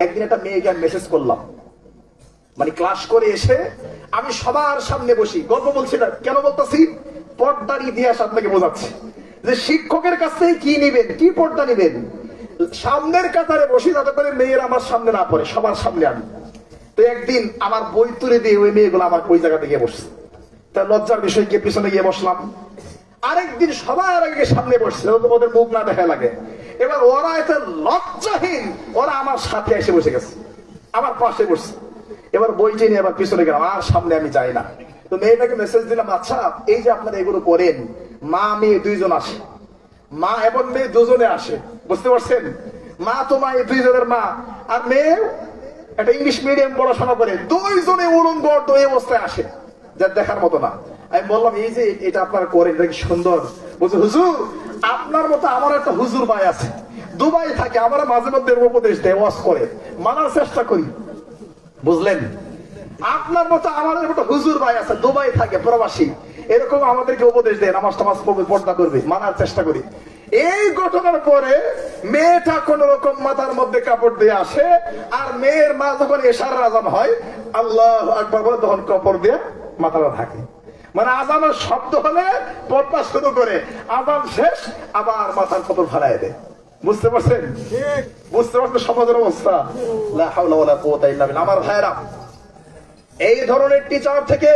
একদিন একটা মেয়েকে আমি মেসেজ করলাম। মানে ক্লাস করে এসে আমি সবার সামনে বসি। গল্প বলছি না, কেন বলতেছি? পর্দার ইতিহাস আপনাকে বোঝাচ্ছি। যে শিক্ষকের কাছ থেকে কি নিবেন, কি পর্দা নিবেন? সামনের কাতারে বসি যাতে করে মেয়ের আমার সামনে না পড়ে, সবার সামনে আমি। তো একদিন আমার বই তুলে দিয়ে ওই মেয়েগুলো আমার ওই জায়গাতে গিয়ে বসছে। তা লজ্জার বিষয় গিয়ে পিছনে গিয়ে বসলাম। আরেকদিন সবার আগে সামনে বসছে, ওদের মুখ না দেখা লাগে। এবার ওরা এত লজ্জাহীন। ওরা আমার সাথে এসে বসে গেছে। আমার পাশে বসছে। এবার বইটি নিয়ে আবার পিছনে গেলাম। আর সামনে আমি যাই না। তো মেয়েটাকে মেসেজ দিলাম আচ্ছা এই যে আপনারা এগুলো করেন, মা, মেয়ে দুইজন আসে। মা এবং মেয়ে দুজনে আসে। বুঝতে পারছেন? মা তো মা, এই দুইজনের মা। আর মেয়ে একটা ইংলিশ মিডিয়াম পড়াশোনা করে, দুইজনে উলঙ্গ এই অবস্থায় আসে। যা দেখার মতো না। আমি বললাম, এই যে এটা আপনারা করেন, এটা কি সুন্দর? বলছে, হুজুর আপনার মতো আমার একটা হুজুর ভাই আছে। দুবাই থাকে আমরা মাঝে মধ্যে উপদেশ দেয় ওয়াশ করে। মানার চেষ্টা করি। বুঝলেন? আপনার মতো আমাদের মতো হুজুর ভাই আছে দুবাই থাকে প্রবাসী। এরকম আমাদেরকে উপদেশ দেয় নামাজ টামাজ পড়বে পর্দা করবে মানার চেষ্টা করি। এই ঘটনার পরে মেয়েটা কোন রকম মাথার মধ্যে কাপড় দিয়ে আসে আর মেয়ের মা যখন এশার আজান হয় আল্লাহ আকবর বলে তখন কাপড় দিয়ে মাথাটা থাকে মানে আজানের শব্দ হলে পর্দা শুরু করে আজান শেষ আবার মাথার কাপড় ফালাই দেয়। বুঝতে পারছেন? বুঝতে পারছেন সমাজের অবস্থা। আমার ভাইরা এই ধরনের টিচার থেকে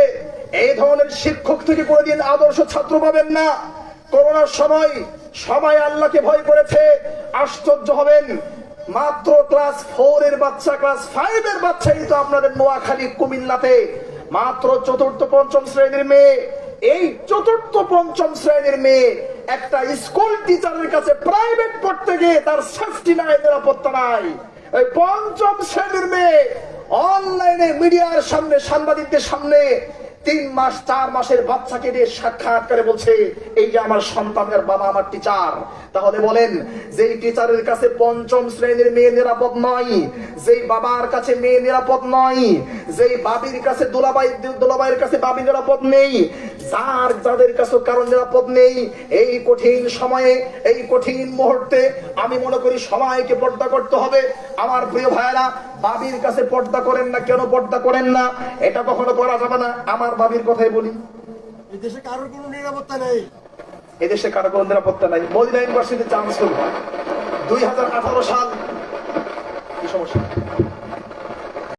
এই ধরনের শিক্ষক থেকে কোনোদিন আদর্শ ছাত্র পাবেন না। করোনার সময় সবাই আল্লাহকে ভয় করেছে আশ্চর্য হবেন। মাত্র ক্লাস ফোর এর বাচ্চা ক্লাস ফাইভ এর বাচ্চাই তো আপনাদের নোয়াখালী কুমিল্লাতে মাত্র চতুর্থ, পঞ্চম শ্রেণির মেয়ে। এই চতুর্থ, পঞ্চম শ্রেণির মেয়ে একটা স্কুল টিচারের কাছে প্রাইভেট পড়তে গিয়ে তার সেফটি নাই, নিরাপত্তা নাই। ওই পঞ্চম শ্রেণির মেয়ে অনলাইনে মিডিয়ার সামনে, সাংবাদিকদের সামনে তিন মাস, চার মাসের বাচ্চাকে দিয়ে সাক্ষাৎ করে বলছে, এই যে আমার সন্তানের বাবা আমার টিচার তাহলে বলেন, যেই টিচারের কাছে পঞ্চম শ্রেণির মেয়ে নিরাপদ নয়, যেই বাবার কাছে মেয়ে নিরাপদ নয়, যেই বাবির কাছে দোলাবাই, দোলাবাইয়ের কাছে বাবি নিরাপদ নেই, যার, যাদের কাছে কারণ নিরাপদ নেই, এই কঠিন সময়ে, এই কঠিন মুহূর্তে আমি মনে করি সবাইকে পর্দা করতে হবে। আমার প্রিয় ভাইয়েরা বাবির কাছে পর্দা করেন না কেন পর্দা করেন না? এটা কখনো করা যাবে না। আমার বাবির কথাই বলি। এদেশে দেশে কারোর কোনো নিরাপত্তা নেই। এদেশে কারও কোনো নিরাপত্তা নাই। মদিনা ইউনিভার্সিটি চান্স দুই হাজার আঠারো সাল